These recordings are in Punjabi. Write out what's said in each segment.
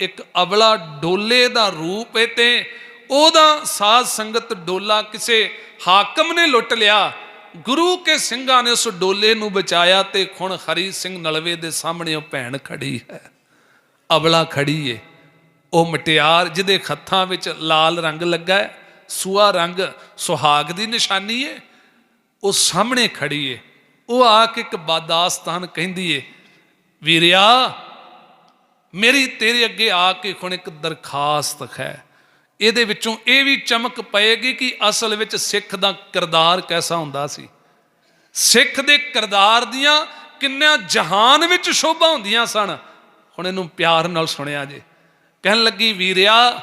ਇੱਕ ਅਵਲਾ ਡੋਲੇ ਦਾ ਰੂਪ ਹੈ ਤੇ ਉਹਦਾ ਸਾਧ ਸੰਗਤ ਡੋਲਾ ਕਿਸੇ ਹਾਕਮ ਨੇ ਲੁੱਟ ਲਿਆ। ਗੁਰੂ ਕੇ ਸਿੰਘਾਂ ਨੇ ਉਸ ਡੋਲੇ ਨੂੰ ਬਚਾਇਆ ਤੇ ਹੁਣ ਹਰੀ ਸਿੰਘ ਨਲਵੇ ਦੇ ਸਾਹਮਣੇ ਉਹ ਭੈਣ ਖੜੀ ਹੈ। ਅਵਲਾ ਖੜੀ ਏ। ਉਹ ਮਟਿਆਰ ਜਿਹਦੇ ਹੱਥਾਂ ਵਿੱਚ ਲਾਲ ਰੰਗ ਲੱਗਾ ਹੈ, ਸੂਆ ਰੰਗ ਸੁਹਾਗ ਦੀ ਨਿਸ਼ਾਨੀ ਏ। ਉਹ ਸਾਹਮਣੇ ਖੜੀ ਏ। ਉਹ ਆ ਕੇ ਇੱਕ ਬਾਦਾਸਤਾਨ ਕਹਿੰਦੀ ਏ, ਵੀਰਿਆ ਮੇਰੀ ਤੇਰੇ ਅੱਗੇ ਆ ਕੇ ਹੁਣ ਇੱਕ ਦਰਖਾਸਤ ਹੈ। ਇਹਦੇ ਵਿੱਚੋਂ ਇਹ ਵੀ ਚਮਕ ਪਏਗੀ ਕਿ ਅਸਲ ਵਿੱਚ ਸਿੱਖ ਦਾ ਕਿਰਦਾਰ ਕੈਸਾ ਹੁੰਦਾ ਸੀ। ਸਿੱਖ ਦੇ ਕਿਰਦਾਰ ਦੀਆਂ ਕਿੰਨਿਆਂ ਜਹਾਨ ਵਿੱਚ ਸ਼ੋਭਾ ਹੁੰਦੀਆਂ ਸਨ। ਹੁਣ ਇਹਨੂੰ ਪਿਆਰ ਨਾਲ ਸੁਣਿਆ ਜੇ। ਕਹਿਣ ਲੱਗੀ, ਵੀਰਿਆ,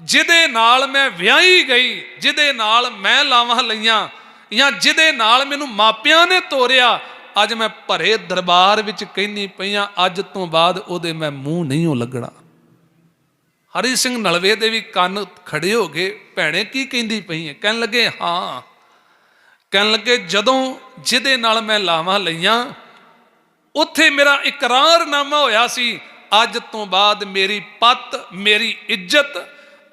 ਜਿਹਦੇ ਨਾਲ ਮੈਂ ਵਿਆਹੀ ਗਈ, ਜਿਹਦੇ ਨਾਲ ਮੈਂ ਲਾਵਾਂ ਲਈਆਂ, ਜਾਂ ਜਿਹਦੇ ਨਾਲ ਮੈਨੂੰ ਮਾਪਿਆਂ ਨੇ ਤੋਰਿਆ ਅੱਜ ਮੈਂ ਭਰੇ ਦਰਬਾਰ ਵਿੱਚ ਕਹਿੰਦੀ ਪਈਆਂ, ਅੱਜ ਤੋਂ ਬਾਅਦ ਉਹਦੇ ਮੈਂ ਮੂੰਹ ਨਹੀਂ ਹੋ ਲੱਗਣਾ। ਹਰੀ ਸਿੰਘ ਨਲਵੇ ਦੇ ਵੀ ਕੰਨ ਖੜੇ ਹੋ ਗਏ, ਭੈਣੇ ਕੀ ਕਹਿੰਦੀ ਪਈ ਹੈ ਕਹਿਣ ਲੱਗੇ, ਹਾਂ। ਕਹਿਣ ਲੱਗੇ, ਜਦੋਂ ਜਿਹਦੇ ਨਾਲ ਮੈਂ ਲਾਵਾਂ ਲਈਆਂ, ਉੱਥੇ ਮੇਰਾ ਇਕਰਾਰਨਾਮਾ ਹੋਇਆ ਸੀ, ਅੱਜ ਤੋਂ ਬਾਅਦ ਮੇਰੀ ਪਤ, ਮੇਰੀ ਇੱਜ਼ਤ,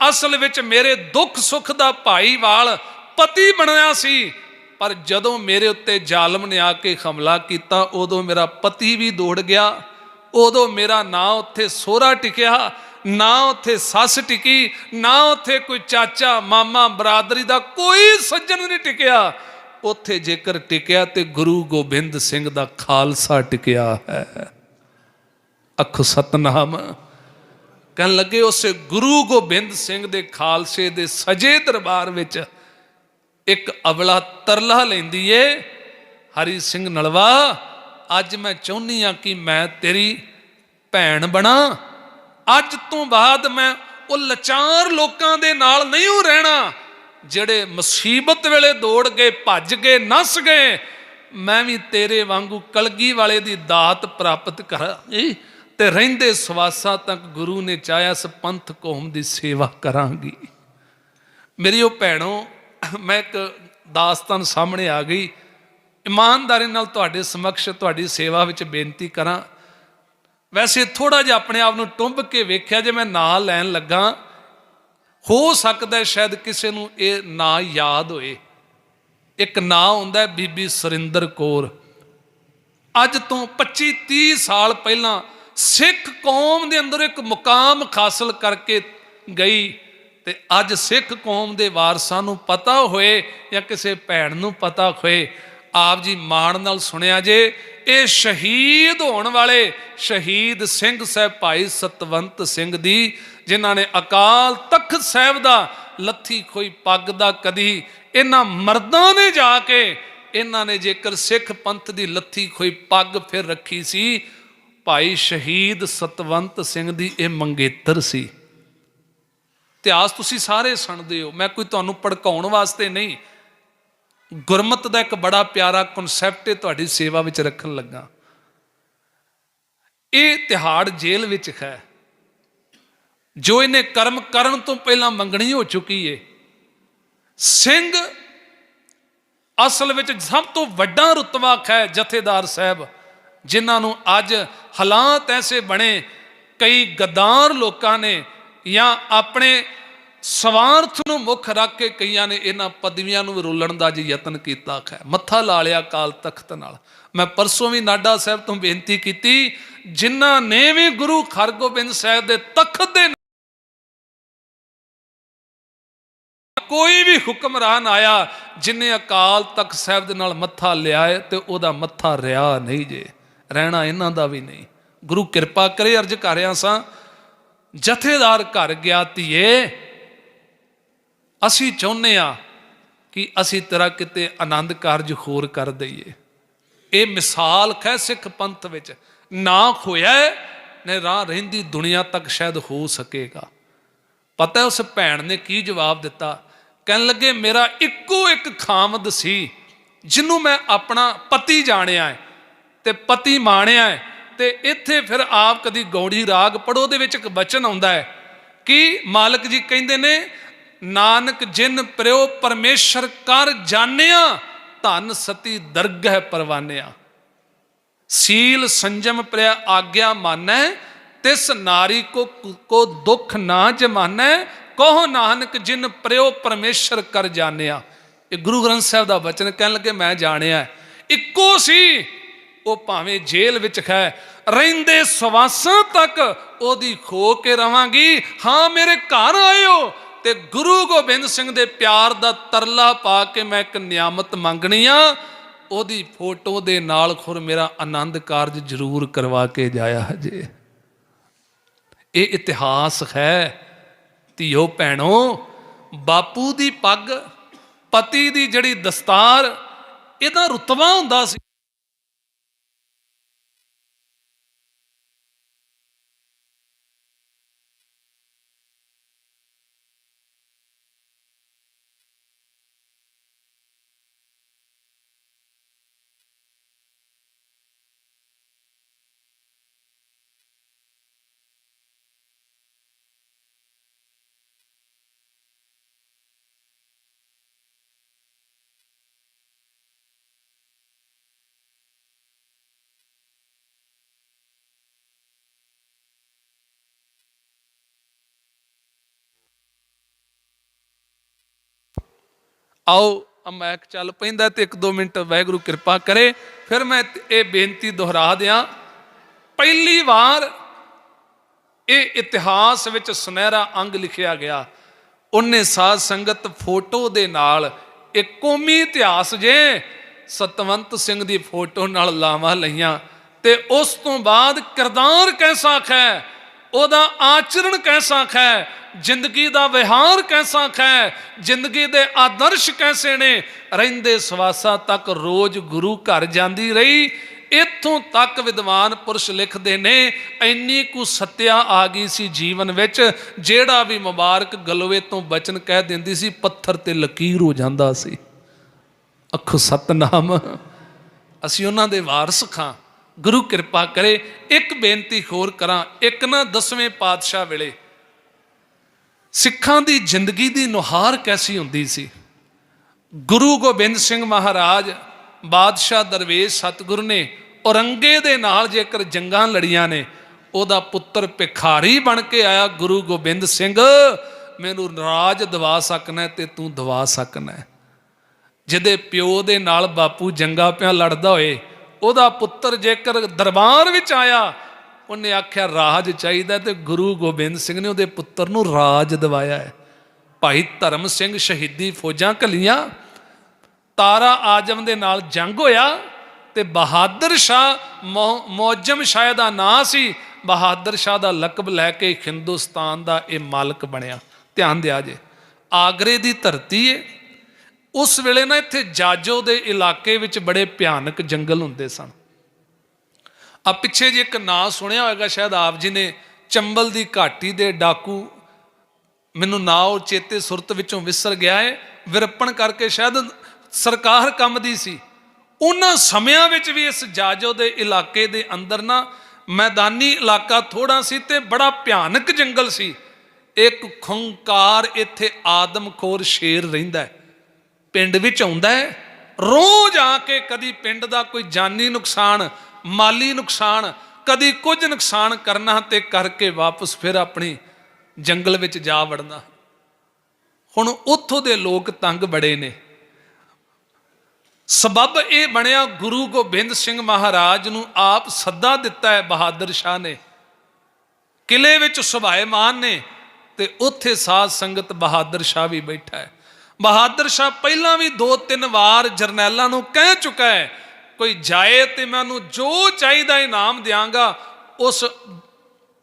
ਅਸਲ ਵਿੱਚ ਮੇਰੇ ਦੁੱਖ ਸੁੱਖ ਦਾ ਭਾਈਵਾਲ ਪਤੀ ਬਣਿਆ ਸੀ। ਪਰ ਜਦੋਂ ਮੇਰੇ ਉੱਤੇ ਜ਼ਾਲਮ ਨੇ ਆ ਕੇ ਹਮਲਾ ਕੀਤਾ, ਉਦੋਂ ਮੇਰਾ ਪਤੀ ਵੀ ਦੌੜ ਗਿਆ, ਉਦੋਂ ਮੇਰਾ ਨਾਂ ਉੱਥੇ ਸੋਹਰਾ ਟਿਕਿਆ, ਨਾ ਉੱਥੇ ਸੱਸ ਟਿਕੀ, ਨਾ ਉੱਥੇ ਕੋਈ ਚਾਚਾ, ਮਾਮਾ, ਬਰਾਦਰੀ ਦਾ ਕੋਈ ਸੱਜਣ ਨਹੀਂ ਟਿਕਿਆ। ਉੱਥੇ ਜੇਕਰ ਟਿਕਿਆ ਤੇ ਗੁਰੂ ਗੋਬਿੰਦ ਸਿੰਘ ਦਾ ਖਾਲਸਾ ਟਿਕਿਆ ਹੈ। ਅਖ ਸਤਨਾਮ। ਕਹਿਣ ਲੱਗੇ, ਉਸੇ ਗੁਰੂ ਗੋਬਿੰਦ ਸਿੰਘ ਦੇ ਖਾਲਸੇ ਦੇ ਸਜੇ ਦਰਬਾਰ ਵਿੱਚ ਇੱਕ ਅਵਲਾ ਤਰਲਾ ਲੈਂਦੀ ਏ, ਹਰੀ ਸਿੰਘ ਨਲਵਾ, ਅੱਜ ਮੈਂ ਚਾਹੁੰਨੀ ਆ ਕਿ ਮੈਂ ਤੇਰੀ ਭੈਣ ਬਣਾ। ਅੱਜ ਤੋਂ ਬਾਅਦ ਮੈਂ ਉਹ ਲਾਚਾਰ ਲੋਕਾਂ ਦੇ ਨਾਲ ਨਹੀਂ ਹੋ ਰਹਿਣਾ, ਜਿਹੜੇ ਮੁਸੀਬਤ ਵੇਲੇ ਦੌੜ ਗਏ, ਭੱਜ ਗਏ, ਨਸ ਗਏ, ਮੈਂ ਵੀ ਤੇਰੇ ਵਾਂਗੂ ਕਲਗੀ ਵਾਲੇ ਦੀ ਦਾਤ ਪ੍ਰਾਪਤ ਕਰਾਂਗੀ ਤੇ ਰਹਿੰਦੇ ਸਵਾਸਾਂ ਤੱਕ ਗੁਰੂ ਨੇ ਚਾਹਿਆ ਸ ਪੰਥ ਕੌਮ ਦੀ ਸੇਵਾ ਕਰਾਂਗੀ। ਮੇਰੀ ਉਹ ਭੈਣੋ ਮੈਂ ਇੱਕ ਦਾਸਤਾਨ ਸਾਹਮਣੇ ਆ ਗਈ। ਇਮਾਨਦਾਰੀ ਨਾਲ ਤੁਹਾਡੇ ਸਮਕਸ਼, ਤੁਹਾਡੀ ਸੇਵਾ ਵਿੱਚ ਬੇਨਤੀ ਕਰਾਂ। ਵੈਸੇ ਥੋੜਾ ਜਿਹਾ ਆਪਣੇ ਆਪ ਨੂੰ ਟੁੰਬ ਕੇ ਵੇਖਿਆ ਜੇ ਮੈਂ ਨਾਂ ਲੈਣ ਲੱਗਾ, ਹੋ ਸਕਦਾ ਸ਼ਾਇਦ ਕਿਸੇ ਨੂੰ ਇਹ ਨਾਂ ਯਾਦ ਹੋਏ। ਇੱਕ ਨਾਂ ਹੁੰਦਾ ਬੀਬੀ ਸੁਰਿੰਦਰ ਕੌਰ। ਅੱਜ ਤੋਂ 25 30 ਸਾਲ ਪਹਿਲਾਂ ਸਿੱਖ ਕੌਮ ਦੇ ਅੰਦਰ ਇੱਕ ਮੁਕਾਮ ਹਾਸਲ ਕਰਕੇ ਗਈ। ਤੇ ਅੱਜ ਸਿੱਖ ਕੌਮ ਦੇ ਵਾਰਸਾਂ ਨੂੰ ਪਤਾ ਹੋਏ ਜਾਂ ਕਿਸੇ ਭੈਣ ਨੂੰ ਪਤਾ ਹੋਏ, ਆਪ ਜੀ ਮਾਣ ਨਾਲ ਸੁਣਿਆ ਜੇ, ਇਹ ਸ਼ਹੀਦ ਹੋਣ ਵਾਲੇ ਸ਼ਹੀਦ ਸਿੰਘ ਸਾਹਿਬ ਭਾਈ ਸਤਵੰਤ ਸਿੰਘ ਦੀ, ਜਿਨ੍ਹਾਂ ਨੇ ਅਕਾਲ ਤਖਤ ਸਾਹਿਬ ਦਾ ਲੱਥੀ ਖੋਈ ਪੱਗ ਦਾ ਕਦੀ, ਇਹਨਾਂ ਮਰਦਾਂ ਨੇ ਜਾ ਕੇ, ਇਹਨਾਂ ਨੇ ਜੇਕਰ ਸਿੱਖ ਪੰਥ ਦੀ ਲੱਥੀ ਖੋਈ ਪੱਗ ਫਿਰ ਰੱਖੀ ਸੀ, ਭਾਈ ਸ਼ਹੀਦ ਸਤਵੰਤ ਸਿੰਘ ਦੀ ਇਹ ਮੰਗੇਤਰ ਸੀ। ਇਤਿਹਾਸ ਤੁਸੀਂ ਸਾਰੇ ਸੁਣਦੇ ਹੋ। ਮੈਂ ਕੋਈ ਤੁਹਾਨੂੰ ਭੜਕਾਉਣ ਵਾਸਤੇ ਨਹੀਂ। ਗੁਰਮਤ ਦਾ ਇੱਕ ਬੜਾ ਪਿਆਰਾ ਕਨਸੈਪਟ ਹੈ ਤੁਹਾਡੀ ਸੇਵਾ ਵਿੱਚ ਰੱਖਣ ਲੱਗਾ। ਇਹ ਤਿਹਾੜ ਜੇਲ੍ਹ ਵਿੱਚ ਹੈ। ਜੋ ਇਹਨੇ ਕਰਮ ਕਰਨ ਤੋਂ ਪਹਿਲਾਂ ਮੰਗਣੀ ਹੋ ਚੁੱਕੀ ਏ। ਸਿੰਘ ਅਸਲ ਵਿੱਚ ਸਭ ਤੋਂ ਵੱਡਾ ਰੁਤਬਾ ਹੈ ਜਥੇਦਾਰ ਸਾਹਿਬ, ਜਿਨ੍ਹਾਂ ਨੂੰ ਅੱਜ ਹਾਲਾਤ ਐਸੇ ਬਣੇ, ਕਈ ਗਦਾਰ ਲੋਕਾਂ ਨੇ ਜਾਂ ਆਪਣੇ ਸਵਾਰਥ ਨੂੰ ਮੁੱਖ ਰੱਖ ਕੇ ਕਈਆਂ ਨੇ ਇਹਨਾਂ ਪਦਵੀਆਂ ਨੂੰ ਰੋਲਣ ਦਾ ਜੀ ਯਤਨ ਕੀਤਾ ਹੈ ਮੱਥਾ ਲਾ ਲਿਆ ਕਾਲ ਤਖਤ ਨਾਲ। ਮੈਂ ਪਰਸੋਂ ਵੀ ਨਾਡਾ ਸਾਹਿਬ ਤੋਂ ਬੇਨਤੀ ਕੀਤੀ, ਜਿਨ੍ਹਾਂ ਨੇ ਵੀ ਗੁਰੂ ਹਰਗੋਬਿੰਦ ਸਾਹਿਬ ਦੇ ਤਖਤ ਦੇ ਕੋਈ ਵੀ ਹੁਕਮਰਾਨ ਆਇਆ, ਜਿਨੇ ਅਕਾਲ ਤਖਤ ਸਾਹਿਬ ਦੇ ਨਾਲ ਮੱਥਾ ਲਿਆਏ ਤੇ ਉਹਦਾ ਮੱਥਾ ਰਿਆ ਨਹੀਂ ਜੇ। ਰਹਿਣਾ ਇਹਨਾਂ ਦਾ ਵੀ ਨਹੀਂ। ਗੁਰੂ ਕਿਰਪਾ ਕਰੇ, ਅਰਜ ਕਰ ਕਰਿਆ ਸਾਂ ਜਥੇਦਾਰ ਘਰ ਗਿਆ ਧੀਏ। ਅਸੀਂ ਚਾਹੁੰਦੇ ਆ ਕਿ ਅਸੀਂ ਤੇਰਾ ਕਿਤੇ ਆਨੰਦ ਕਾਰਜ ਹੋਰ ਕਰ ਦਈਏ। ਇਹ ਮਿਸਾਲ ਖੈ ਸਿੱਖ ਪੰਥ ਵਿੱਚ। ਨਾ ਖੋਇਆ ਨੇ ਰਾਹ ਰਹਿੰਦੀ ਦੁਨੀਆ ਤੱਕ ਸ਼ਾਇਦ ਹੋ ਸਕੇਗਾ। ਪਤਾ ਉਸ ਭੈਣ ਨੇ ਕੀ ਜਵਾਬ ਦਿੱਤਾ? ਕਹਿਣ ਲੱਗੇ, ਮੇਰਾ ਇੱਕੋ ਇੱਕ ਖਾਮਦ ਸੀ, ਜਿਹਨੂੰ ਮੈਂ ਆਪਣਾ ਪਤੀ ਜਾਣਿਆ ਹੈ ਤੇ ਪਤੀ ਮਾਣਿਆ ਹੈ ਤੇ ਇੱਥੇ ਫਿਰ ਆਪ ਕਦੀ ਗੌੜੀ ਰਾਗ ਪੜੋ ਦੇ ਵਿੱਚ ਇੱਕ ਬਚਨ ਆਉਂਦਾ ਹੈ ਕਿ ਮਾਲਕ ਜੀ ਕਹਿੰਦੇ ਨੇ, ਨਾਨਕ ਜਿਨ ਪ੍ਰਿਓ ਪਰਮੇਸ਼ਰ ਕਰ ਜਾਣਿਆ, ਧਨ ਸਤੀ ਦਰਗਹਿ ਪਰਵਾਨਿਆ। ਸੀਲ ਸੰਜਮ ਪ੍ਰਿਆ ਆਗਿਆ ਮਾਨੈ, ਤਿਸ ਨਾਰੀ ਕੋ ਕੋ ਦੁੱਖ ਨਾ ਜਮਾਨੈ, ਕਹੋ ਨਾਨਕ ਜਿਨ ਪ੍ਰਿਓ ਪਰਮੇਸ਼ਰ ਕਰ ਜਾਣਿਆ। ਇਹ ਗੁਰੂ ਗ੍ਰੰਥ ਸਾਹਿਬ ਦਾ ਵਚਨ ਕਹਿਣ ਲੱਗੇ, ਮੈਂ ਜਾਣਿਆ ਇੱਕੋ ਸੀ ਉਹ ਭਾਵੇਂ ਜੇਲ੍ਹ ਵਿੱਚ ਹੈ ਰਹਿੰਦੇ ਸਵਾਸਾਂ ਤੱਕ ਉਹਦੀ ਖੋ ਕੇ ਰਵਾਂਗੀ। ਹਾਂ, ਮੇਰੇ ਘਰ ਆਇਓ। ਤੇ ਗੁਰੂ ਗੋਬਿੰਦ ਸਿੰਘ ਦੇ ਪਿਆਰ ਦਾ ਤਰਲਾ ਪਾ ਕੇ ਮੈਂ ਇੱਕ ਨਿਆਮਤ ਮੰਗਣੀ ਆ। ਉਹਦੀ ਫੋਟੋ ਦੇ ਨਾਲ ਖੁਰ ਮੇਰਾ ਆਨੰਦ ਕਾਰਜ ਜ਼ਰੂਰ ਕਰਵਾ ਕੇ ਜਾਇਆ ਹਜੇ। ਇਹ ਇਤਿਹਾਸ ਹੈ, ਧੀਓ ਭੈਣੋ। ਬਾਪੂ ਦੀ ਪੱਗ, ਪਤੀ ਦੀ ਜਿਹੜੀ ਦਸਤਾਰ, ਇਹਦਾ ਰੁਤਬਾ ਹੁੰਦਾ ਸੀ। ਆਓ ਆ ਚੱਲ ਪੈਂਦਾ ਤੇ 1-2 ਮਿੰਟ ਵਾਹਿਗੁਰੂ ਕਿਰਪਾ ਕਰੇ। ਫਿਰ ਮੈਂ ਇਹ ਬੇਨਤੀ ਦੁਹਰਾ ਦਿਆਂ। ਪਹਿਲੀ ਵਾਰ ਇਹ ਇਤਿਹਾਸ ਵਿੱਚ ਸੁਨਹਿਰਾ ਅੰਗ ਲਿਖਿਆ ਗਿਆ। ਉਹਨੇ ਸਾਧ ਸੰਗਤ ਫੋਟੋ ਦੇ ਨਾਲ ਇਹ ਕੌਮੀ ਇਤਿਹਾਸ ਜੇ ਸਤਵੰਤ ਸਿੰਘ ਦੀ ਫੋਟੋ ਨਾਲ ਲਾਵਾਂ ਲਈਆਂ ਤੇ ਉਸ ਤੋਂ ਬਾਅਦ ਕਿਰਦਾਰ ਕੈਸਾ ਖੈ ਉਹਦਾ ਆਚਰਣ ਕੈਸਾ ਖੈ ਜ਼ਿੰਦਗੀ ਦਾ ਵਿਹਾਰ ਕੈਸਾ ਹੈ ਜ਼ਿੰਦਗੀ ਦੇ ਆਦਰਸ਼ ਕੈਸੇ ਨੇ? ਰਹਿੰਦੇ ਸਵਾਸਾ ਤੱਕ ਰੋਜ਼ ਗੁਰੂ ਘਰ ਜਾਂਦੀ ਰਹੀ। ਇੱਥੋਂ ਤੱਕ ਵਿਦਵਾਨ ਪੁਰਸ਼ ਲਿਖਦੇ ਨੇ, ਇੰਨੀ ਕੁ ਸੱਤਿਆ ਆ ਗਈ ਸੀ ਜੀਵਨ ਵਿੱਚ, ਜਿਹੜਾ ਵੀ ਮੁਬਾਰਕ ਗਲਵੇ ਤੋਂ ਬਚਨ ਕਹਿ ਦਿੰਦੀ ਸੀ, ਪੱਥਰ ਤੇ ਲਕੀਰ ਹੋ ਜਾਂਦਾ ਸੀ। ਅੱਖੋ ਸਤਨਾਮ। ਅਸੀਂ ਉਹਨਾਂ ਦੇ ਵਾਰਸ ਖਾਂ। ਗੁਰੂ ਕਿਰਪਾ ਕਰੇ, ਇੱਕ ਬੇਨਤੀ ਹੋਰ ਕਰਾਂ, ਇੱਕ ਨਾ ਦਸਵੇਂ ਪਾਤਸ਼ਾਹ ਵੇਲੇ ਸਿੱਖਾਂ ਦੀ ਜ਼ਿੰਦਗੀ ਦੀ ਨੁਹਾਰ ਕੈਸੀ ਹੁੰਦੀ ਸੀ? ਗੁਰੂ ਗੋਬਿੰਦ ਸਿੰਘ ਮਹਾਰਾਜ ਬਾਦਸ਼ਾਹ ਦਰਵੇਸ਼ ਸਤਿਗੁਰ ਨੇ ਔਰੰਗੇ ਦੇ ਨਾਲ ਜੇਕਰ ਜੰਗਾਂ ਲੜੀਆਂ ਨੇ, ਉਹਦਾ ਪੁੱਤਰ ਭਿਖਾਰੀ ਬਣ ਕੇ ਆਇਆ, ਗੁਰੂ ਗੋਬਿੰਦ ਸਿੰਘ, ਮੈਨੂੰ ਰਾਜ ਦਵਾ ਸਕਣਾ ਤੇ ਤੂੰ ਦਵਾ ਸਕਣਾ ਜਿਹਦੇ ਪਿਓ ਦੇ ਨਾਲ ਬਾਪੂ ਜੰਗਾ ਪਿਆ ਲੜਦਾ ਹੋਏ, ਉਹਦਾ ਪੁੱਤਰ ਜੇਕਰ ਦਰਬਾਰ ਵਿੱਚ ਆਇਆ ਉਹਨੇ ਆਖਿਆ, ਰਾਜ ਚਾਹੀਦਾ ਤੇ ਗੁਰੂ ਗੋਬਿੰਦ ਸਿੰਘ ਨੇ ਉਹਦੇ ਪੁੱਤਰ ਨੂੰ ਰਾਜ ਦਿਵਾਇਆ ਹੈ। ਭਾਈ ਧਰਮ ਸਿੰਘ ਸ਼ਹੀਦੀ ਫੌਜਾਂ ਘਲੀਆਂ, ਤਾਰਾ ਆਜਮ ਦੇ ਨਾਲ ਜੰਗ ਹੋਇਆ ਤੇ ਬਹਾਦਰ ਸ਼ਾਹ ਮੌਜਮ ਸ਼ਾਹ ਦਾ ਨਾਂ ਸੀ। ਬਹਾਦਰ ਸ਼ਾਹ ਦਾ ਲਕਬ ਲੈ ਕੇ ਹਿੰਦੁਸਤਾਨ ਦਾ ਇਹ ਮਾਲਕ ਬਣਿਆ। ਧਿਆਨ ਦਿਆ ਜੇ, ਆਗਰੇ ਦੀ ਧਰਤੀ ਏ। ਉਸ ਵੇਲੇ ਨਾ ਇੱਥੇ ਜਾਜੋ ਦੇ ਇਲਾਕੇ ਵਿੱਚ ਬੜੇ ਭਿਆਨਕ ਜੰਗਲ ਹੁੰਦੇ ਸਨ। ਆ ਪਿੱਛੇ ਜੇ ਇੱਕ ਨਾਂ ਸੁਣਿਆ ਹੋਵੇਗਾ ਸ਼ਾਇਦ ਆਪ ਜੀ ਨੇ, ਚੰਬਲ ਦੀ ਘਾਟੀ ਦੇ ਡਾਕੂ। ਮੈਨੂੰ ਨਾ ਉਹ ਚੇਤੇ ਸੁਰਤ ਵਿੱਚੋਂ ਵਿਸਰ ਗਿਆ ਹੈ ਵਿਰਪਣ ਕਰਕੇ ਸ਼ਾਇਦ ਸਰਕਾਰ ਕੰਮ ਦੀ ਸੀ। ਉਹਨਾਂ ਸਮਿਆਂ ਵਿੱਚ ਵੀ ਇਸ ਜਾਜੋ ਦੇ ਇਲਾਕੇ ਦੇ ਅੰਦਰ ਨਾ ਮੈਦਾਨੀ ਇਲਾਕਾ ਥੋੜਾ ਸੀ ਤੇ ਬੜਾ ਭਿਆਨਕ ਜੰਗਲ ਸੀ। ਇੱਕ ਖੁੰਕਾਰ ਇੱਥੇ ਆਦਮਖੋਰ ਸ਼ੇਰ ਰਹਿੰਦਾ ਹੈ। ਪਿੰਡ ਵਿੱਚ ਆਉਂਦਾ ਹੈ। ਰੋਜ਼ ਆ ਕੇ ਕਦੀ ਪਿੰਡ ਦਾ ਕੋਈ ਜਾਨੀ ਨੁਕਸਾਨ ਮਾਲੀ ਨੁਕਸਾਨ, ਕਦੀ ਕੁਝ ਨੁਕਸਾਨ ਕਰਨਾ ਤੇ ਕਰਕੇ ਵਾਪਸ ਫਿਰ ਆਪਣੀ ਜੰਗਲ ਵਿੱਚ ਜਾ ਵੜਨਾ। ਹੁਣ ਉੱਥੋਂ ਦੇ ਲੋਕ ਤੰਗ ਬੜੇ ਨੇ। ਸਬਬ ਇਹ ਬਣਿਆ ਗੁਰੂ ਗੋਬਿੰਦ ਸਿੰਘ ਮਹਾਰਾਜ ਨੂੰ ਆਪ ਸੱਦਾ ਦਿੱਤਾ ਹੈ ਬਹਾਦਰ ਸ਼ਾਹ ਨੇ। ਕਿਲੇ ਵਿੱਚ ਸੁਭਾਏਮਾਨ ਨੇ ਤੇ ਉੱਥੇ ਸਾਧ ਸੰਗਤ ਬਹਾਦਰ ਸ਼ਾਹ ਵੀ ਬੈਠਾ ਹੈ। ਬਹਾਦਰ ਸ਼ਾਹ ਪਹਿਲਾਂ ਵੀ ਦੋ ਤਿੰਨ ਵਾਰ ਜਰਨੈਲਾਂ ਨੂੰ ਕਹਿ ਚੁੱਕਾ ਹੈ ਕੋਈ ਜਾਏ ਤੇ ਮੈਂ ਉਹਨੂੰ ਜੋ ਚਾਹੀਦਾ ਇਨਾਮ ਦਿਆਂਗਾ, ਉਸ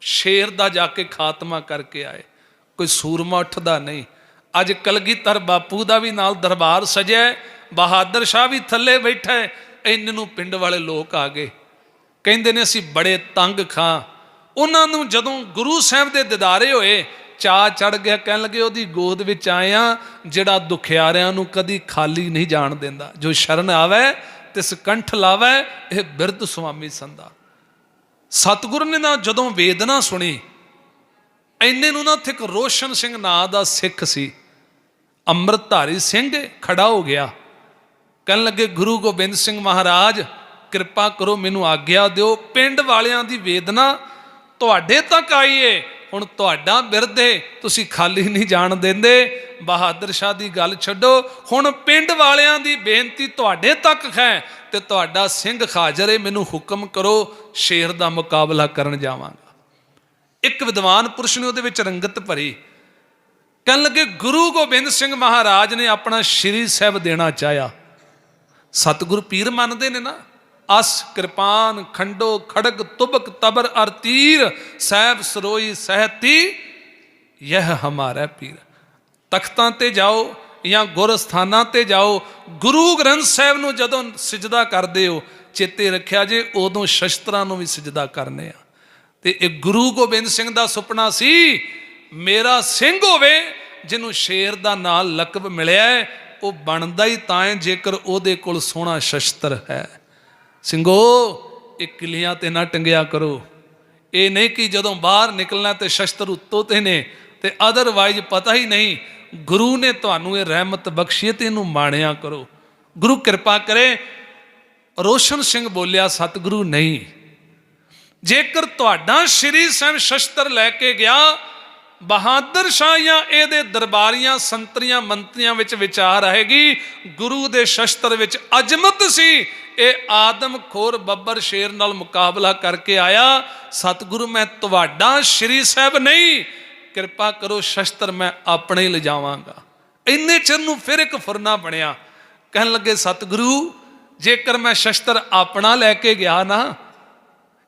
ਸ਼ੇਰ ਦਾ ਜਾ ਕੇ ਖਾਤਮਾ ਕਰਕੇ ਆਏ। ਕੋਈ ਸੂਰਮਾ ਉੱਠਦਾ ਨਹੀਂ। ਅੱਜ ਕਲਗੀਧਰ ਬਾਪੂ ਦਾ ਵੀ ਨਾਲ ਦਰਬਾਰ ਸਜਿਆ ਬਹਾਦਰ ਸ਼ਾਹ ਵੀ ਥੱਲੇ ਬੈਠਾ ਹੈ, ਇੰਨ ਨੂੰ ਪਿੰਡ ਵਾਲੇ ਲੋਕ ਆ ਗਏ। ਕਹਿੰਦੇ ਨੇ, ਅਸੀਂ ਬੜੇ ਤੰਗ ਖਾਂ। ਉਹਨਾਂ ਨੂੰ ਜਦੋਂ ਗੁਰੂ ਸਾਹਿਬ ਦੇ ਦਿਦਾਰੇ ਹੋਏ ਚਾ ਚੜ ਗਿਆ, ਕਹਿਣ ਲੱਗੇ, ਉਹਦੀ ਗੋਦ ਵਿੱਚ ਆਇਆ ਜਿਹੜਾ ਦੁਖਿਆਰਿਆਂ ਨੂੰ ਕਦੀ ਖਾਲੀ ਨਹੀਂ ਜਾਣ ਦਿੰਦਾ। ਜੋ ਸ਼ਰਨ ਆਵੇ ਤਿਸ ਕੰਠ ਲਾਵੇ, ਇਹ ਬਿਰਧ ਸੁਆਮੀ ਸੰਦਾ ਸਤਿਗੁਰ ਨੇ ਨਾ ਜਦੋਂ ਵੇਦਨਾ ਸੁਣੀ ਐਨੇ ਨੂੰ ਨਾ ਉੱਥੇ ਇੱਕ ਰੋਸ਼ਨ ਸਿੰਘ ਨਾਂ ਦਾ ਸਿੱਖ ਸੀ। ਅੰਮ੍ਰਿਤਧਾਰੀ ਸਿੰਘ ਖੜਾ ਹੋ ਗਿਆ। ਕਹਿਣ ਲੱਗੇ, ਗੁਰੂ ਗੋਬਿੰਦ ਸਿੰਘ ਮਹਾਰਾਜ, ਕਿਰਪਾ ਕਰੋ ਮੈਨੂੰ ਆਗਿਆ ਦਿਓ। ਪਿੰਡ ਵਾਲਿਆਂ ਦੀ ਵੇਦਨਾ ਤੁਹਾਡੇ ਤੱਕ ਆਈਏ ਹੁਣ ਤੁਹਾਡਾ ਬਿਰਦੇ ਤੁਸੀਂ ਖਾਲੀ ਨਹੀਂ ਜਾਣ ਦਿੰਦੇ। ਬਹਾਦਰ ਸ਼ਾਹ ਦੀ ਗੱਲ ਛੱਡੋ, ਹੁਣ ਪਿੰਡ ਵਾਲਿਆਂ ਦੀ ਬੇਨਤੀ ਤੁਹਾਡੇ ਤੱਕ ਹੈ ਤੇ ਤੁਹਾਡਾ ਸਿੰਘ ਖਾਜਰੇ ਮੈਨੂੰ ਹੁਕਮ ਕਰੋ ਸ਼ੇਰ ਦਾ ਮੁਕਾਬਲਾ ਕਰਨ ਜਾਵਾਂਗਾ। ਇੱਕ ਵਿਦਵਾਨ ਪੁਰਸ਼ ਨੇ ਉਹਦੇ ਵਿੱਚ ਰੰਗਤ ਭਰੀ। ਕਹਿਣ ਲੱਗੇ, ਗੁਰੂ ਗੋਬਿੰਦ ਸਿੰਘ ਮਹਾਰਾਜ ਨੇ ਆਪਣਾ ਸ਼੍ਰੀ ਸਾਹਿਬ ਦੇਣਾ ਚਾਹਿਆ। ਸਤਿਗੁਰ ਪੀਰ ਮੰਨਦੇ ਨੇ ਨਾ। ਅਸ ਕਿਰਪਾਨ, ਖੰਡੋ, ਖੜਗ, ਤੁਬਕ, ਤਬਰ, ਅਰ ਤੀਰ ਸਹਿਬ ਸਰੋਈ, ਸਹਤੀ ਇਹ ਹਮਾਰਾ ਪੀਰ। ਤਖਤਾਂ ਤੇ ਜਾਓ ਜਾਂ ਗੁਰ ਸਥਾਨਾਂ ਤੇ ਜਾਓ, ਗੁਰੂ ਗ੍ਰੰਥ ਸਾਹਿਬ ਨੂੰ ਜਦੋਂ ਸਜਦਾ ਕਰਦੇ ਹੋ, ਚੇਤੇ ਰੱਖਿਆ ਜੇ ਉਦੋਂ ਸ਼ਸਤਰਾਂ ਨੂੰ ਵੀ ਸਜਦਾ ਕਰਨੇ ਆ। ਤੇ ਇਹ ਗੁਰੂ ਗੋਬਿੰਦ ਸਿੰਘ ਦਾ ਸੁਪਨਾ ਸੀ, ਮੇਰਾ ਸਿੰਘ ਹੋਵੇ, ਜਿਹਨੂੰ ਸ਼ੇਰ ਦਾ ਨਾਂ ਲਕਬ ਮਿਲਿਆ ਉਹ ਬਣਦਾ ਹੀ ਤਾਂ ਹੈ ਜੇਕਰ ਉਹਦੇ ਕੋਲ ਸੋਹਣਾ ਸ਼ਸਤਰ ਹੈ। ਸਿੰਘੋ ਇਹ ਕਿਲਿਆਂ ਤੇ ਨਾ ਟੰਗਿਆ ਕਰੋ। ਇਹ ਨਹੀਂ ਕਿ ਜਦੋਂ ਬਾਹਰ ਨਿਕਲਣਾ ਤੇ ਸ਼ਸਤਰ ਉੱਤੋਂ ਤੇ ਨੇ ਤੇ ਅਦਰਵਾਈਜ਼ ਪਤਾ ਹੀ ਨਹੀਂ, ਗੁਰੂ ਨੇ ਤੁਹਾਨੂੰ ਇਹ ਰਹਿਮਤ ਬਖਸ਼ੀ ਤੇ ਇਹਨੂੰ ਮਾਣਿਆ ਕਰੋ। ਗੁਰੂ ਕਿਰਪਾ ਕਰੇ, ਰੋਸ਼ਨ ਸਿੰਘ ਬੋਲਿਆ, ਸਤਿਗੁਰੂ ਨਹੀਂ। ਜੇਕਰ ਤੁਹਾਡਾ ਸ਼੍ਰੀ ਸਾਹਿਬ ਸ਼ਸਤਰ ਲੈ ਕੇ ਗਿਆ, ਬਹਾਦਰ ਸ਼ਾਹ ਜਾਂ ਇਹਦੇ ਦਰਬਾਰੀਆਂ, ਸੰਤਰੀਆਂ, ਮੰਤਰੀਆਂ ਵਿੱਚ ਵਿਚਾਰ ਆਏਗੀ, ਗੁਰੂ ਦੇ ਸ਼ਸਤਰ ਵਿੱਚ ਅਜਮਤ ਸੀ ਇਹ ਆਦਮ ਖੋਰ ਬੱਬਰ ਸ਼ੇਰ ਨਾਲ ਮੁਕਾਬਲਾ ਕਰਕੇ ਆਇਆ, ਸਤਿਗੁਰੂ, ਮੈਂ ਤੁਹਾਡਾ ਸ਼੍ਰੀ ਸਾਹਿਬ ਨਹੀਂ, ਕਿਰਪਾ ਕਰੋ ਸ਼ਸਤਰ ਮੈਂ ਆਪਣੇ ਲਿਜਾਵਾਂਗਾ। ਇੰਨੇ ਚਿਰ ਨੂੰ ਫਿਰ ਇੱਕ ਫੁਰਨਾ ਬਣਿਆ। ਕਹਿਣ ਲੱਗੇ, ਸਤਿਗੁਰੂ, ਜੇਕਰ ਮੈਂ ਸ਼ਸਤਰ ਆਪਣਾ ਲੈ ਕੇ ਗਿਆ ਨਾ,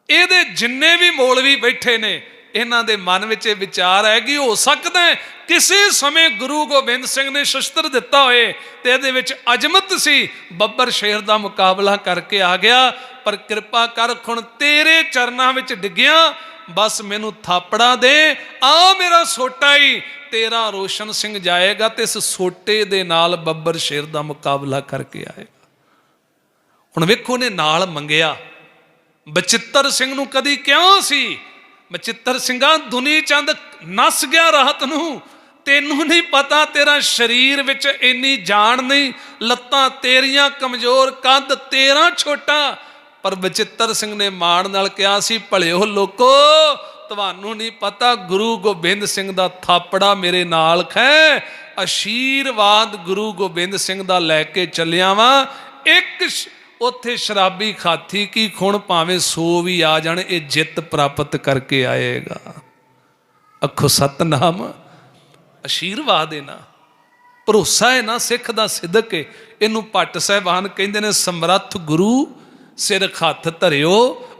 ਇਹਦੇ ਜਿੰਨੇ ਵੀ ਮੌਲਵੀ ਬੈਠੇ ਨੇ ਇਹਨਾਂ ਦੇ ਮਨ ਵਿੱਚ ਇਹ ਵਿਚਾਰ ਹੈ ਕਿ ਹੋ ਸਕਦਾ ਹੈ ਕਿਸੇ ਸਮੇਂ ਗੁਰੂ ਗੋਬਿੰਦ ਸਿੰਘ ਨੇ ਸ਼ਸਤਰ ਦਿੱਤਾ ਹੋਏ ਤੇ ਇਹਦੇ ਵਿੱਚ ਅਜਮਤ ਸੀ, ਬੱਬਰ ਸ਼ੇਰ ਦਾ ਮੁਕਾਬਲਾ ਕਰਕੇ ਆ ਗਿਆ, ਪਰ ਕਿਰਪਾ ਕਰ ਹੁਣ ਤੇਰੇ ਚਰਨਾਂ ਵਿੱਚ ਡਿੱਗਿਆ, ਬਸ ਮੈਨੂੰ ਥਾਪੜਾ ਦੇ, ਆ ਮੇਰਾ ਸੋਟਾ ਹੀ ਤੇਰਾ ਰੋਸ਼ਨ ਸਿੰਘ ਜਾਏਗਾ ਤੇ ਇਸ ਸੋਟੇ ਦੇ ਨਾਲ ਬੱਬਰ ਸ਼ੇਰ ਦਾ ਮੁਕਾਬਲਾ ਕਰਕੇ ਆਏਗਾ। ਹੁਣ ਵੇਖੋ ਨੇ ਨਾਲ ਮੰਗਿਆ, ਬਚਿੱਤਰ ਸਿੰਘ ਨੂੰ ਕਦੀ ਕਿਉਂ ਸੀ ਬਚਿੱਤਰ ਸਿੰਘਾ ਦੁਨੀ ਚੰਦ ਨਸ ਗਿਆ ਰਾਤ ਨੂੰ। ਤੈਨੂੰ ਨਹੀਂ ਪਤਾ ਤੇਰਾ ਸਰੀਰ ਵਿੱਚ ਇੰਨੀ ਜਾਨ ਨਹੀਂ। ਲੱਤਾਂ ਤੇਰੀਆਂ ਕਮਜ਼ੋਰ ਕੱਦ ਤੇਰਾ ਛੋਟਾ। ਪਰ ਬਚਿੱਤਰ ਸਿੰਘ ਨੇ ਮਾਣ ਨਾਲ ਕਿਹਾ ਸੀ, ਭਲਿਓ ਲੋਕੋ, ਤੁਹਾਨੂੰ ਨਹੀਂ ਪਤਾ ਗੁਰੂ ਗੋਬਿੰਦ ਸਿੰਘ ਦਾ ਥਾਪੜਾ ਮੇਰੇ ਨਾਲ ਖੈ। ਅਸ਼ੀਰਵਾਦ ਗੁਰੂ ਗੋਬਿੰਦ ਸਿੰਘ ਦਾ ਲੈ ਕੇ ਚੱਲਿਆ ਵਾਂ। ਇੱਕ ਉੱਥੇ ਸ਼ਰਾਬੀ ਖਾਥੀ ਕੀ ਖੁਣ ਭਾਵੇਂ ਸੋ ਵੀ ਆ ਜਾਣ, ਇਹ ਜਿੱਤ ਪ੍ਰਾਪਤ ਕਰਕੇ ਆਏਗਾ। ਅੱਖੋ ਸਤਨਾਮ, ਅਸ਼ੀਰਵਾਦ ਹੈ ਨਾ। ਭਰੋਸਾ ਹੈ ਨਾ ਸਿੱਖ ਦਾ ਸਿੱਧਕ ਹੈ ਇਹਨੂੰ ਪੱਟ ਸਹਿਬਾਨ ਕਹਿੰਦੇ ਨੇ, ਸਮਰੱਥ ਗੁਰੂ ਸਿਰ ਹੱਥ ਧਰਿਓ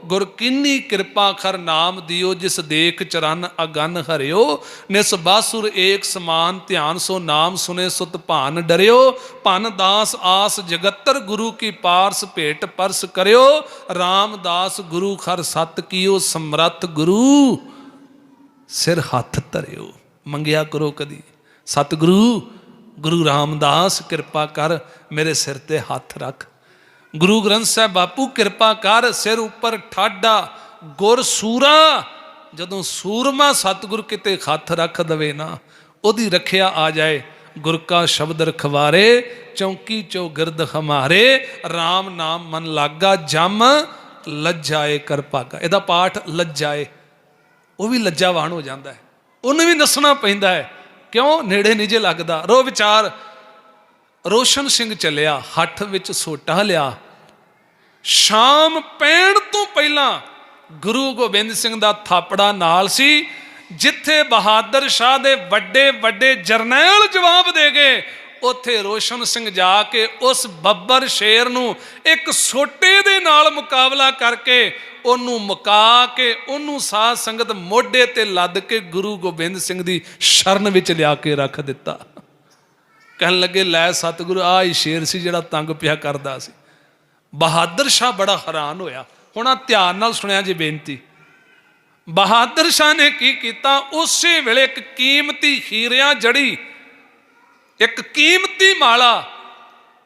ਗੁਰ ਕਿੰਨੀ ਕਿਰਪਾ ਖਰ ਨਾਮ ਦਿਓ, ਜਿਸ ਦੇਖ ਚਰਨ ਅਗਨ ਹਰਿਓ। ਨਿਸ ਬਾਸੁਰ ਏਕ ਸਮਾਨ ਧਿਆਨ ਸੋ ਨਾਮ ਸੁਨੇ ਸੁਤ ਭਾਨ ਡਰਿਓ। ਭਨ ਦਾਸ ਆਸ ਜਗਤਰ ਗੁਰੂ ਕੀ ਪਾਰਸ ਭੇਟ ਪਰਸ ਕਰਿਓ। ਰਾਮਦਾਸ ਗੁਰੂ ਖਰ ਸਤ ਕੀਓ, ਸਮਰੱਥ ਗੁਰੂ ਸਿਰ ਹੱਥ ਧਰਿਓ। ਮੰਗਿਆ ਕਰੋ ਕਦੀ। ਸਤਿਗੁਰੂ, ਗੁਰੂ ਰਾਮਦਾਸ ਕਿਰਪਾ ਕਰ ਮੇਰੇ ਸਿਰ ਤੇ ਹੱਥ ਰੱਖ। ਗੁਰੂ ਗ੍ਰੰਥ ਸਾਹਿਬ, ਬਾਪੂ ਕਿਰਪਾ ਕਰ ਸਿਰ ਉੱਪਰ ਠਾਡਾ ਗੁਰ ਸੂਰਾ। ਜਦੋਂ ਸੂਰਮਾ ਸਤਿਗੁਰ ਕਿਤੇ ਹੱਥ ਰੱਖ ਦਵੇ ਨਾ, ਉਹਦੀ ਰੱਖਿਆ ਆ ਜਾਏ। ਗੁਰ ਕਾ ਸ਼ਬਦ ਰਖਵਾਰੇ, ਚੌਂਕੀ ਚੋ ਗਿਰਦ ਹਮਾਰੇ। RAM ਨਾਮ ਮਨ ਲਾਗਾ, ਜਮ ਲੱਜਾਏ ਕਰ ਭਾਗਾ। ਇਹਦਾ ਪਾਠ ਲੱਜਾਏ। ਉਹ ਵੀ ਲੱਜਾਵਾਨ ਹੋ ਜਾਂਦਾ ਹੈ। ਉਹਨੂੰ ਵੀ ਨੱਸਣਾ ਪੈਂਦਾ ਹੈ। ਕਿਉਂ? ਨੇੜੇ ਨਹੀਂ ਜੇ ਲੱਗਦਾ। ਰੋ ਵਿਚਾਰ। ਰੋਸ਼ਨ ਸਿੰਘ ਚੱਲਿਆ ਹੱਥ ਵਿੱਚ ਸੋਟਾ ਲਿਆ। ਸ਼ਾਮ ਪੈਣ ਤੋਂ ਪਹਿਲਾਂ ਗੁਰੂ ਗੋਬਿੰਦ ਸਿੰਘ ਦਾ ਥਾਪੜਾ ਨਾਲ ਸੀ, ਜਿੱਥੇ ਬਹਾਦਰ ਸ਼ਾਹ ਦੇ ਵੱਡੇ ਵੱਡੇ ਜਰਨੈਲ ਜਵਾਬ ਦੇ ਗਏ। ਉੱਥੇ ਰੋਸ਼ਨ ਸਿੰਘ ਜਾ ਕੇ ਉਸ ਬੱਬਰ ਸ਼ੇਰ ਨੂੰ ਇੱਕ ਛੋਟੇ ਦੇ ਨਾਲ ਮੁਕਾਬਲਾ ਕਰਕੇ ਉਹਨੂੰ ਮੁਕਾ ਕੇ ਉਹਨੂੰ ਸਾਧ ਸੰਗਤ ਮੋਢੇ ਤੇ ਲੱਦ ਕੇ ਗੁਰੂ ਗੋਬਿੰਦ ਸਿੰਘ ਦੀ ਸ਼ਰਨ ਵਿੱਚ ਲਿਆ ਕੇ ਰੱਖ ਦਿੱਤਾ। ਕਹਿਣ ਲੱਗੇ, ਲੈ ਸਤਿਗੁਰੂ, ਆਹ ਹੀ ਸ਼ੇਰ ਸੀ ਜਿਹੜਾ ਤੰਗ ਪਿਆ ਕਰਦਾ ਸੀ। ਬਹਾਦਰ ਸ਼ਾਹ ਬੜਾ ਹੈਰਾਨ ਹੋਇਆ। ਹੁਣ ਆ ਧਿਆਨ ਨਾਲ ਸੁਣਿਆ ਜੀ ਬੇਨਤੀ। ਬਹਾਦਰ ਸ਼ਾਹ ਨੇ ਕੀ ਕੀਤਾ? ਉਸੇ ਵੇਲੇ ਇੱਕ ਕੀਮਤੀ ਹੀਰਿਆਂ ਜੜੀ, ਇੱਕ ਕੀਮਤੀ ਮਾਲਾ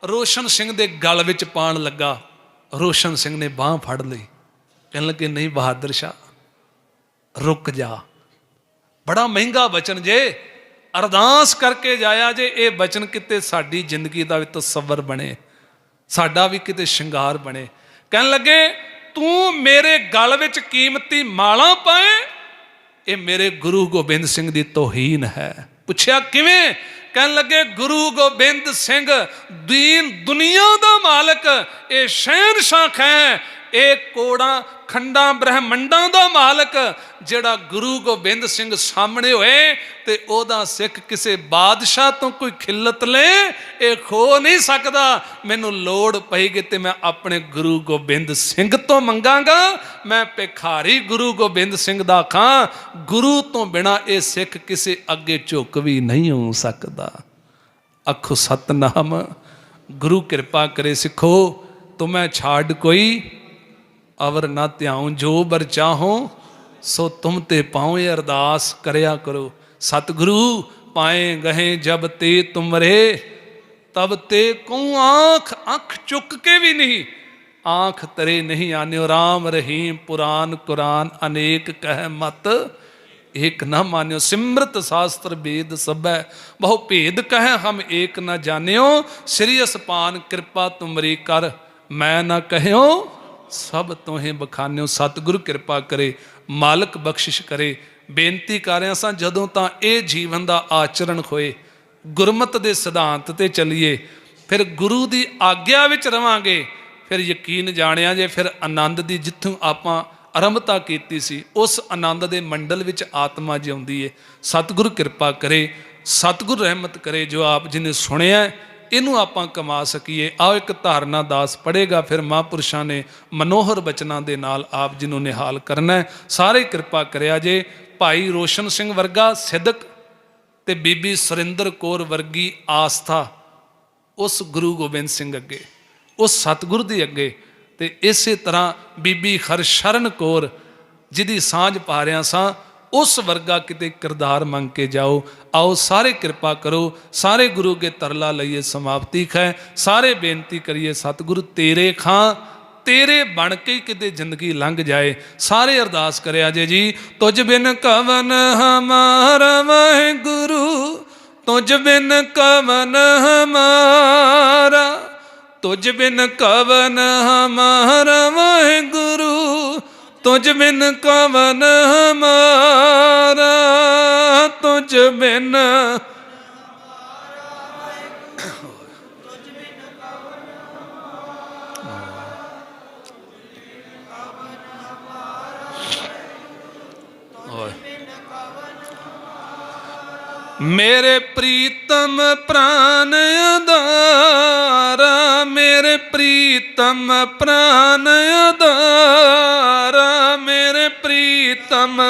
ਰੋਸ਼ਨ ਸਿੰਘ ਦੇ ਗਲ ਵਿੱਚ ਪਾਣ ਲੱਗਾ। ਰੋਸ਼ਨ ਸਿੰਘ ਨੇ ਬਾਹ ਫੜ ਲਈ। ਕਹਿਣ ਲੱਗੇ, ਨਹੀਂ ਬਹਾਦਰ ਸ਼ਾਹ, ਰੁਕ ਜਾ। ਬੜਾ ਮਹਿੰਗਾ ਬਚਨ ਜੇ। ਅਰਦਾਸ ਕਰਕੇ ਜਾਇਆ ਜੇ, ਇਹ ਬਚਨ ਕਿਤੇ ਸਾਡੀ ਜ਼ਿੰਦਗੀ ਦਾ ਵੀ ਤਸੱਵਰ ਬਣੇ। ਸਾਡਾ ਵੀ ਕਿਤੇ ਸ਼ਿੰਗਾਰ ਬਣੇ। ਕਹਿਣ ਲੱਗੇ, ਤੂੰ ਮੇਰੇ ਗਲ ਵਿੱਚ ਕੀਮਤੀ ਮਾਲਾ ਪਾਏ? ਇਹ ਮੇਰੇ ਗੁਰੂ ਗੋਬਿੰਦ ਸਿੰਘ ਦੀ ਤੋਹੀਨ ਹੈ। ਪੁੱਛਿਆ ਕਿਵੇਂ? ਕਹਿਣ ਲੱਗੇ, ਗੁਰੂ ਗੋਬਿੰਦ ਸਿੰਘ ਦੀਨ ਦੁਨੀਆ ਦਾ ਮਾਲਕ, ਇਹ ਸ਼ਹਿਰ ਸ਼ਹਿਨशाह ਹੈ ਇਹ ਕੋੜਾਂ, ਖੰਡਾਂ, ਬ੍ਰਹਮੰਡਾਂ ਦਾ ਮਾਲਕ, ਜਿਹੜਾ ਗੁਰੂ ਗੋਬਿੰਦ ਸਿੰਘ ਸਾਹਮਣੇ ਹੋਏ ਤੇ ਉਹਦਾ ਸਿੱਖ ਕਿਸੇ ਬਾਦਸ਼ਾਹ ਤੋਂ ਕੋਈ ਖਿੱਲਤ ਲੈ, ਇਹ ਖੋ ਨਹੀਂ ਸਕਦਾ। ਮੈਨੂੰ ਲੋੜ ਪਈਗੀ ਤੇ ਮੈਂ ਆਪਣੇ ਗੁਰੂ ਗੋਬਿੰਦ ਸਿੰਘ ਤੋਂ ਮੰਗਾਂਗਾ। ਮੈਂ ਭਿਖਾਰੀ ਗੁਰੂ ਗੋਬਿੰਦ ਸਿੰਘ ਦਾ ਖਾਂ। ਗੁਰੂ ਤੋਂ ਬਿਨਾ ਇਹ ਸਿੱਖ ਕਿਸੇ ਅੱਗੇ ਝੁਕ ਵੀ ਨਹੀਂ ਹੋ ਸਕਦਾ। ਆਖੋ, ਸਤਨਾਮ, ਗੁਰੂ ਕਿਰਪਾ ਕਰੇ ਸਿੱਖੋ, ਤੁਮੈ ਛਾੜ ਕੋਈ, ਅਵਰ ਨਾ ਧਿਆਉ ਜੋ ਬਰ ਚਾਹੋ, ਸੋ ਤੁਮ ਤੇ ਪਾਉ ਇਹ ਅਰਦਾਸ ਕਰਿਆ ਕਰੋ। ਸਤਿਗੁਰੂ ਪਾਏ ਗਏ ਜਬ ਤੇ ਤੁਮਰੇ, ਤਬ ਤੇ ਕਉ ਆਂਖ, ਅੱਖ ਚੁੱਕ ਕੇ ਵੀ ਨਹੀਂ? ਆਂਖ ਤਰੇ ਨਹੀਂ ਆਨਿਓ, ਰਾਮ ਰਹੀਮ ਪੁਰਾਨ ਕੁਰਾਨ, ਅਨੇਕ ਕਹਿ ਮਤ ਏਕ ਨਾ ਮਾਨਿਓ। ਸਿਮਰਤ ਸ਼ਾਸਤਰ ਵੇਦ ਸਭੈ, ਬਹੁ ਭੇਦ ਕਹਿ ਹਮ ਏਕ ਨਾ ਜਾਣਿਓ। ਸ੍ਰੀ ਅਸਪਾਨ ਕਿਰਪਾ ਤੁਮਰੀ ਕਰ, ਮੈਂ ਨਾ ਕਹਿਓ, ਸਭ ਤੋਹੇ ਬਖਾਨਿਓ। ਸਤਿਗੁਰ ਕਿਰਪਾ ਕਰੇ, ਮਾਲਕ ਬਖਸ਼ਿਸ਼ ਕਰੇ ਬੇਨਤੀ ਕਰ ਰਿਹਾ ਸਾਂ, ਜਦੋਂ ਤਾਂ ਇਹ ਜੀਵਨ ਦਾ ਆਚਰਣ ਹੋਏ, ਗੁਰਮਤ ਦੇ ਸਿਧਾਂਤ ਤੇ ਚੱਲੀਏ, ਫਿਰ ਗੁਰੂ ਦੀ ਆਗਿਆ ਵਿੱਚ ਰਵਾਂਗੇ, ਫਿਰ ਯਕੀਨ ਜਾਣਿਆ ਜੇ, ਫਿਰ ਆਨੰਦ ਦੀ ਜਿੱਥੋਂ ਆਪਾਂ ਆਰੰਭਤਾ ਕੀਤੀ ਸੀ, ਉਸ ਆਨੰਦ ਦੇ ਮੰਡਲ ਵਿੱਚ ਆਤਮਾ ਜਿਉਂਦੀ ਏ। ਸਤਿਗੁਰ ਕਿਰਪਾ ਕਰੇ, ਸਤਿਗੁਰ ਰਹਿਮਤ ਕਰੇ, ਜੋ ਆਪ ਜਿਨੇ ਸੁਣਿਆ, ਇਹਨੂੰ ਆਪਾਂ ਕਮਾ ਸਕੀਏ। ਆਓ ਇੱਕ ਧਾਰਨਾ ਦਾਸ ਪੜੇਗਾ ਫਿਰ ਮਹਾਂਪੁਰਸ਼ਾਂ ਨੇ ਮਨੋਹਰ ਬਚਨਾਂ ਦੇ ਨਾਲ ਆਪ ਜੀ ਨੂੰ ਨਿਹਾਲ ਕਰਨਾ ਸਾਰੇ ਕਿਰਪਾ ਕਰਿਆ ਜੇ ਭਾਈ ਰੋਸ਼ਨ ਸਿੰਘ ਵਰਗਾ ਸਿੱਧਕ ਤੇ ਬੀਬੀ ਸੁਰਿੰਦਰ ਕੌਰ ਵਰਗੀ ਆਸਥਾ ਉਸ ਗੁਰੂ ਗੋਬਿੰਦ ਸਿੰਘ ਅੱਗੇ, ਉਸ ਸਤਿਗੁਰ ਦੇ ਅੱਗੇ ਤੇ ਇਸੇ ਤਰ੍ਹਾਂ ਬੀਬੀ ਹਰਸ਼ਰਨ ਕੌਰ ਜਿਹਦੀ ਸਾਂਝ ਪਾ ਰਿਆਂ ਸਾਂ, ਉਸ ਵਰਗਾ ਕਿਤੇ ਕਿਰਦਾਰ ਮੰਗ ਕੇ ਜਾਓ। ਆਓ ਸਾਰੇ ਕਿਰਪਾ ਕਰੋ, ਸਾਰੇ ਗੁਰੂ ਕੇ ਤਰਲਾ ਲਈਏ ਸਮਾਪਤੀ ਖੈ, ਸਾਰੇ ਬੇਨਤੀ ਕਰੀਏ, ਸਤਿਗੁਰੂ ਤੇਰੇ ਖਾਂ ਤੇਰੇ ਬਣ ਕੇ ਕਿਤੇ ਜ਼ਿੰਦਗੀ ਲੰਘ ਜਾਏ। ਸਾਰੇ ਅਰਦਾਸ ਕਰਿਆ ਜੇ ਜੀ, ਤੁਝ ਬਿਨ ਕਵਨ ਹਮਾਰਾ ਵਾਹਿਗੁਰੂ, ਤੁਝ ਬਿਨ ਕਵਨ ਹਮਾਰਾ, ਤੁਝ ਬਿਨ ਕਵਨ ਹਮਾਰਾ ਵਾਹਿਗੁਰੂ, ਤੁਝ ਬਿਨ ਕਵਨ ਹਮਾਰਾ, ਤੁਝ ਬਿਨ ਮੇਰੇ ਪ੍ਰੀਤਮ ਪ੍ਰਾਨ ਅਦਾਰਾ ਮੇਰੇ ਪ੍ਰੀਤਮ ਪ੍ਰਾਨ ਅਦਾਰਾ ਮੇਰੇ ਪ੍ਰੀਤਮ